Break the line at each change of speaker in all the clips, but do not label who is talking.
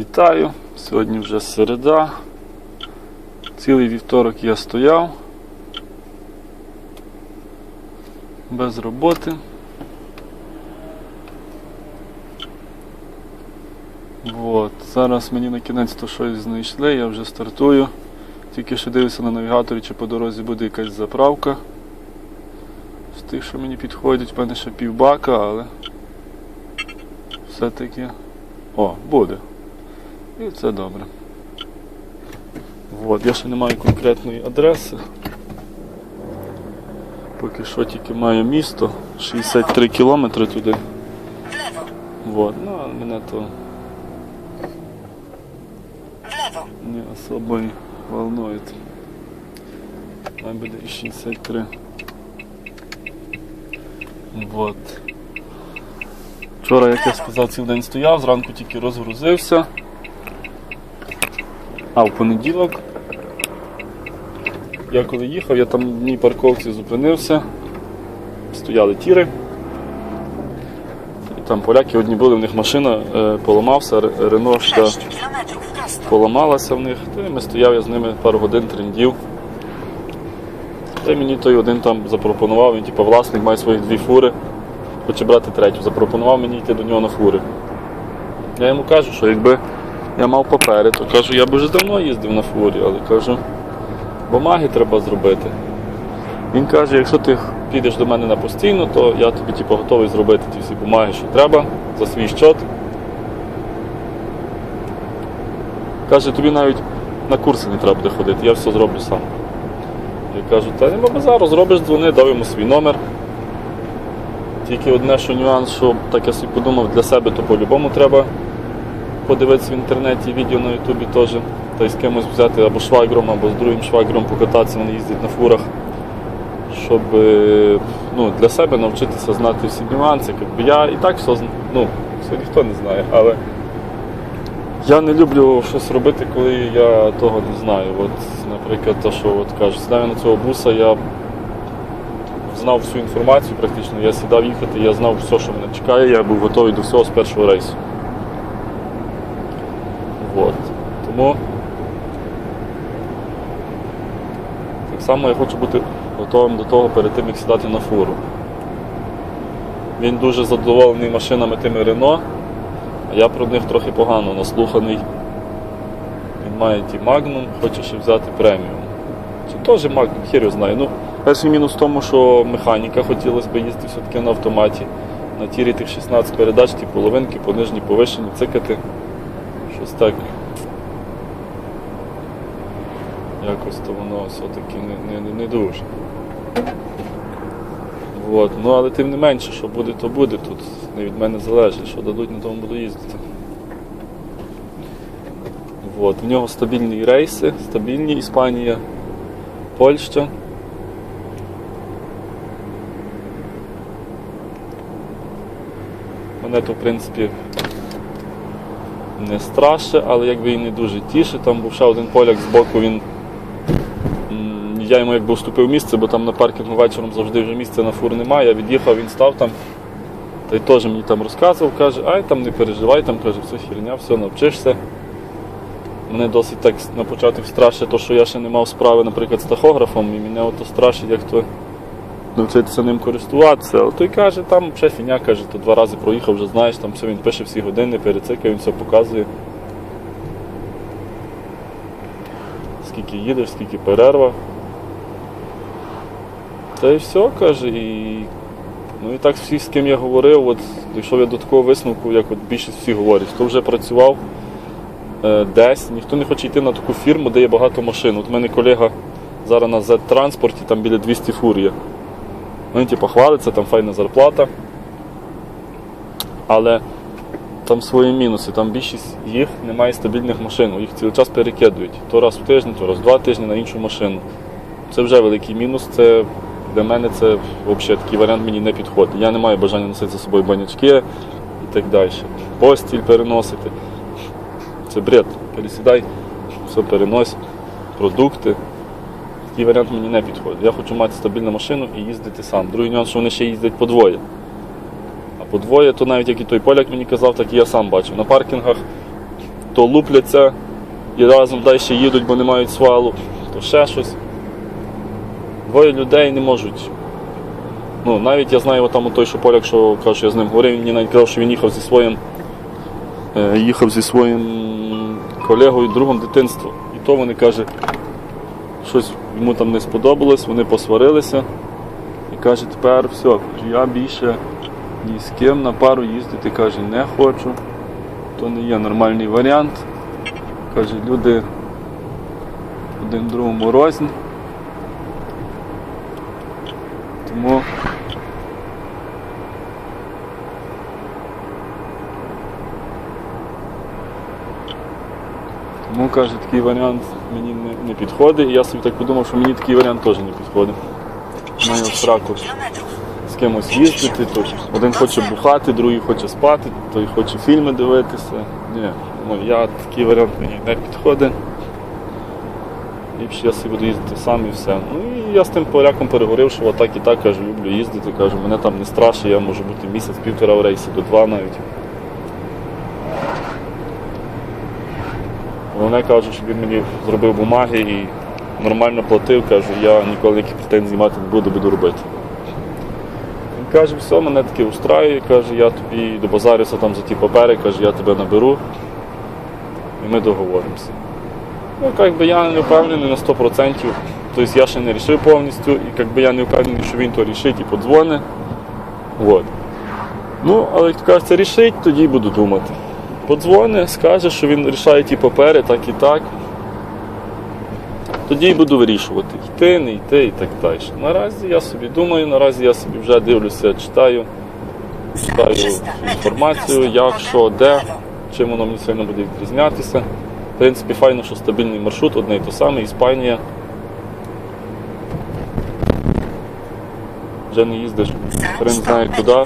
Вітаю! Сьогодні вже середа. Цілий вівторок я стояв. Без роботи. От. Зараз мені на кінець то щось знайшли, я вже стартую. Тільки ще дивлюся на навігаторі, чи по дорозі буде якась заправка. З тих, що мені підходять, в мене ще півбака, але все-таки. О, буде. І це добре. От, я ще не маю конкретної адреси. Поки що тільки маю місто, 63 кілометри туди. Вот. Ну, а мене то не особо й волнует. Має буде і 63. Вот. Вчора, як я сказав, цілий день стояв, зранку тільки розгрузився. А в понеділок. Я коли їхав, я там в одній парковці зупинився. Стояли тіри. І там поляки одні були, в них машина е, поламався, Ре- Рено ще
6 kilometrów prosto.
поламалася в них, то ми стояв я з ними пару годин трендів. Та й мені той один там запропонував, він типу власник має своїх дві фури, хоче брати третю. Запропонував мені йти до нього на фури. Я йому кажу, що якби я мав папери, то кажу, я б вже давно їздив на фурі, але кажу, бумаги треба зробити. Він каже, якщо ти підеш до мене на постійно, то я тобі типу, готовий зробити ті всі бумаги, що треба, за свій щот. Каже, тобі навіть на курси не треба буде ходити, я все зроблю сам. Я кажу, та нема базару, зробиш дзвони, дав йому свій номер. Тільки одне, що нюанс, що так я собі подумав, для себе то по-любому треба подивитися в інтернеті, відео на Ютубі теж. Та й з кимось взяти або швагром, або з другим швагром покататися, вони їздять на фурах. Щоб е, ну, для себе навчитися знати всі нюанси. Я і так все, ну, все ніхто не знає, але я не люблю щось робити, коли я того не знаю. От, наприклад, те, що от кажуть, сідаю на цього буса, я знав всю інформацію практично, я сідав їхати, я знав все, що мене чекає, я був готовий до всього з першого рейсу. От. Тому так само я хочу бути готовим до того перед тим, як сідати на фуру. Він дуже задоволений машинами тими Рено. А я про них трохи погано наслуханий. Він має ті Magnum, хоче ще взяти преміум. Чи теж Magnum, хер його знає. Ну, перший мінус в тому, що механіка хотілося б їздити все-таки на автоматі. На тірі тих 16 передач, ті половинки, понижні, повишені, цикати. Щось так. Якось то воно все-таки не, не, не дуже. От. Ну, але тим не менше, що буде, то буде. Тут не від мене залежить, що дадуть, на тому буду їздити. От. В нього стабільні рейси, стабільні Іспанія, Польща. Мене то, в принципі, не страшно, але якби і не дуже тіше. Там був ще один поляк з боку, він Я йому якби уступив місце, бо там на паркінгу вечором завжди вже місця на фур немає. Я від'їхав, він став там. Та й теж мені там розказував, каже, ай там не переживай, там каже, все херня, все навчишся. Мене досить так на початок страшить, то, що я ще не мав справи, наприклад, з тахографом, і мене ото страшить, як то навчитися ним користуватися. Але той каже, там ще фіня, каже, то два рази проїхав, вже знаєш, там все він пише всі години, перецикає, він все показує. Скільки їдеш, скільки перерва. Та й все, каже, і. Ну і так всі, з ким я говорив, от дійшов я до такого висновку, як от більшість всі говорять, хто вже працював е, десь, ніхто не хоче йти на таку фірму, де є багато машин. От у мене колега зараз на Z-транспорті, там біля 200 фур є. Він типу хвалиться, там файна зарплата. Але там свої мінуси, там більшість їх немає стабільних машин, їх цілий час перекидують. То раз в тиждень, то раз в два тижні на іншу машину. Це вже великий мінус. Це для мене це взагалі такий варіант мені не підходить. Я не маю бажання носити за собою банячки і так далі. Постіль переносити. Це бред. Пересідай, все перенось, продукти. Такий варіант мені не підходить. Я хочу мати стабільну машину і їздити сам. Другий нюанс, що вони ще їздять подвоє. А подвоє, то навіть як і той поляк мені казав, так і я сам бачив. На паркінгах то лупляться і разом далі їдуть, бо не мають свалу, то ще щось. Двоє людей не можуть. Ну, навіть я знаю там той, що поляк, що каже, що я з ним говорив, мені навіть казав, що він їхав зі своїм е, їхав зі своїм колегою, другом дитинства. І то вони каже, щось йому там не сподобалось, вони посварилися. І каже, тепер все, я більше ні з ким на пару їздити каже, не хочу. То не є нормальний варіант. Каже, люди один другому рознь. Тому Тому каже, такий варіант мені не, не підходить. І я собі так подумав, що мені такий варіант теж не підходить. Маю
60
сраку з кимось їздити, то один хоче бухати, другий хоче спати, той хоче фільми дивитися. Ні, ну я такий варіант мені не підходить. Ліпше я собі буду їздити сам і все. Ну і я з тим поляком переговорив, що отак і так кажу, люблю їздити, кажу, мене там не страшно, я можу бути місяць-півтора в рейсі, до два навіть. Головне кажу, щоб він мені зробив бумаги і нормально платив, кажу, я ніколи ніяких претензій мати не буду, буду робити. Він каже, все, мене таки устраює, каже, я тобі до базарюся там за ті папери, каже, я тебе наберу і ми договоримося. Ну, як би я не впевнений на 100%, тобто я ще не рішив повністю, і як би я не впевнений, що він то рішить і подзвони. Вот. Ну, але як то кажеться, рішить, тоді буду думати. Подзвони, скаже, що він рішає ті папери, так і так. Тоді й буду вирішувати, йти, не йти і так далі. Наразі я собі думаю, наразі я собі вже дивлюся, читаю, читаю інформацію, як, що, де, чим воно мені сильно буде відрізнятися. В принципі, файно, що стабільний маршрут, одне і те саме, Іспанія. Вже не їздиш, хрен знає куди,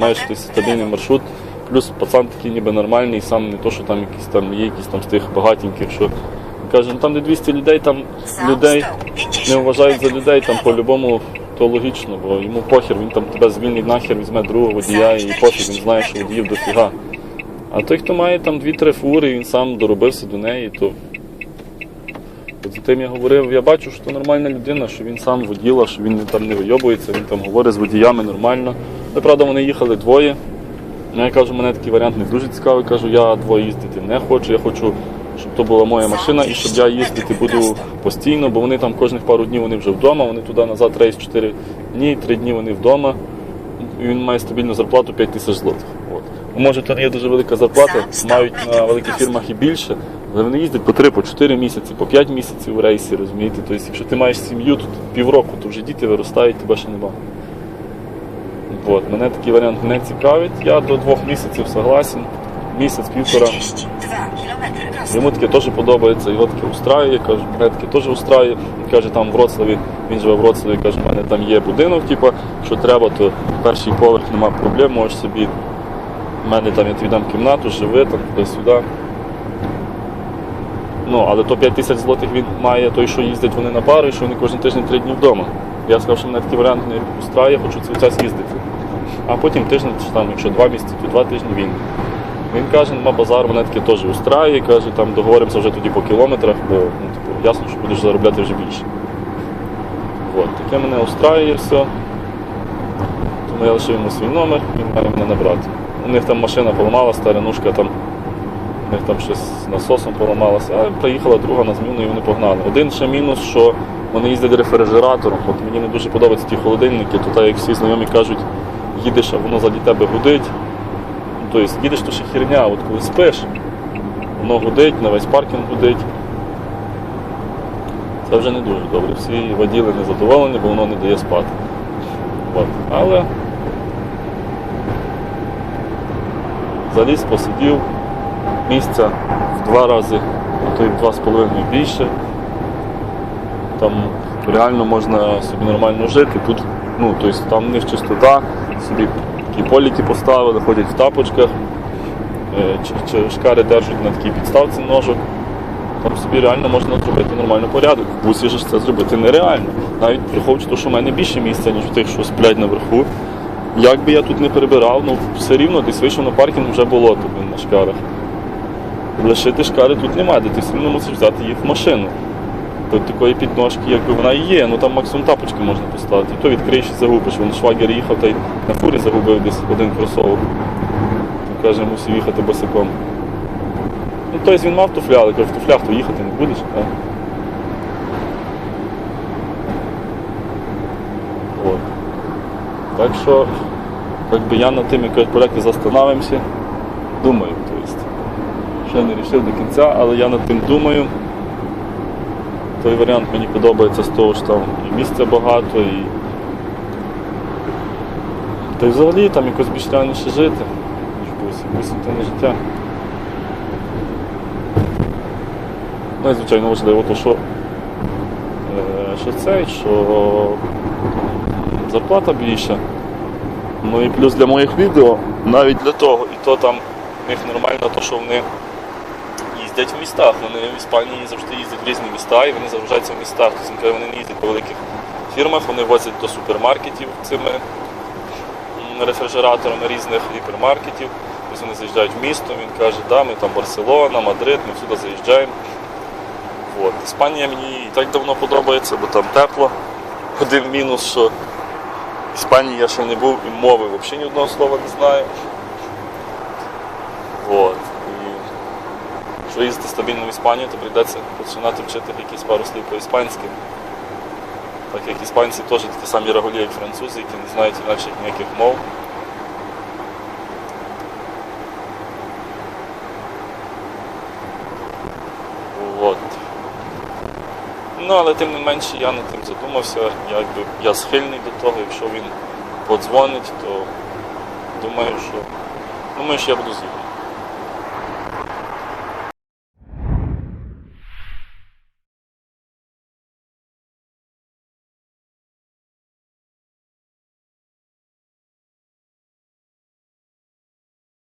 маєш стабільний маршрут. Плюс пацан такий ніби нормальний, сам не то, що там якісь там є якісь там з тих багатеньких, що каже, ну там де 200 людей, там людей не вважають за людей, там по-любому то логічно, бо йому похер, він там тебе звільнить нахер, візьме другого водія і пофіг, він знає, що водіїв дофіга. А той, хто має там 2-3 фури, він сам доробився до неї, то От за тим я говорив, я бачу, що це нормальна людина, що він сам воділа, що він там не вийобується, він там говорить з водіями нормально. Але правда вони їхали двоє. Ну, я кажу, мене такий варіант не дуже цікавий. Кажу, я двоє їздити не хочу. Я хочу, щоб то була моя машина і щоб я їздити буду постійно, бо вони там кожних пару днів вони вже вдома, вони туди назад рейс 4 дні, 3 дні вони вдома. І він має стабільну зарплату 5 тисяч злотих. От. Може, то не є дуже велика зарплата, мають на великих фірмах і більше, але вони їздять по 3, по 4 місяці, по 5 місяців в рейсі, розумієте? Тобто, якщо ти маєш сім'ю тут півроку, то вже діти виростають, тебе ще нема. От. Мене такий варіант не цікавить. Я до двох місяців согласен. Місяць-півтора.
32 kilometry prosto.
Йому таке теж подобається, його таке устраює, каже, мене таке теж устраює. Каже, там в Вроцлаві, він живе в Вроцлаві, каже, в мене там є будинок, типу, що треба, то перший поверх нема проблем, можеш собі. В мене там я тобі дам кімнату, живи там туди-сюди. Ну, але то 5 тисяч злотих він має той, що їздять вони на пару, і що вони кожен тиждень три дні вдома. Я сказав, що мене такий варіант не устраює, хочу цей час їздити. А потім тиждень, чи там, якщо два місяці, то два тижні він. Він каже, нема базару, мене таке теж устраює, каже, там договоримося вже тоді по кілометрах, бо ну, типу, ясно, що будеш заробляти вже більше. От, таке мене устраює все. Тому я лишив йому свій номер, він має мене набрати. У них там машина поламала, старинушка там, у них там щось з насосом поламалося, а приїхала друга на зміну і вони погнали. Один ще мінус, що вони їздять рефрижератором. От мені не дуже подобаються ті холодильники, то так як всі знайомі кажуть, їдеш, а воно заді тебе гудить. Тобто їдеш, то ще херня, от коли спиш, воно гудить, на весь паркінг гудить. Це вже не дуже добре. Всі воділи незадоволені, бо воно не дає спати. От. Але заліз, посидів, місця в два рази, а то й в два з половиною більше. Там реально можна собі нормально жити. Тут, ну, тобто, там в них чистота, собі такі поліки поставили, ходять в тапочках, е, шкари держать на такій підставці ножок. Там собі реально можна зробити нормальний порядок. В бусі ж це зробити нереально. Навіть враховуючи що в мене більше місця, ніж у тих, що сплять наверху. Як би я тут не перебирав, ну все рівно десь вийшов на паркінг вже болото блін, на шкарах. Лишити шкари тут немає, де ти все одно мусиш взяти їх в машину. Тобто такої підножки, якби вона і є, ну там максимум тапочки можна поставити. І то відкриєш і загубиш. Вон швагер їхав та й на фурі загубив десь один кросовок. Каже, мусив їхати босиком. Ну, тобто він мав туфля, але в туфлях то їхати не будеш. Так? От. Так що, как би я над тим якось проекти застанавимося, думаю. Ще не рішив до кінця, але я над тим думаю. Той варіант мені подобається з того, що там і місця багато, і. Та й взагалі там якось більш реальніше жити, ніж було висвітлене життя. Ну і звичайно важливо, то що, е, що цей, що зарплата більша. Ну і плюс для моїх відео, навіть для того, і то там в них нормально, то що вони їздять в містах. Вони в Іспанії завжди їздять в різні міста і вони заважаються в містах. Тобто вони не їздять по великих фірмах, вони возять до супермаркетів цими рефрижераторами різних гіпермаркетів. Тобто вони заїжджають в місто, він каже, да, ми там Барселона, Мадрид, ми всюди заїжджаємо. От. Іспанія мені так давно подобається, бо там тепло. Один мінус, що в Іспанії я ще не був і мови взагалі ні одного слова не знаю. От. І якщо їздити стабільно в Іспанію, то прийдеться починати вчити якісь пару слів по-іспанськи. Так як іспанці теж такі самі рагулі, як французи, які не знають інакших ніяких мов. От. Ну, але тим не менше я над тим задумався, якби я схильний до того, якщо він подзвонить, то думаю, що думаю, що я буду з'їхати.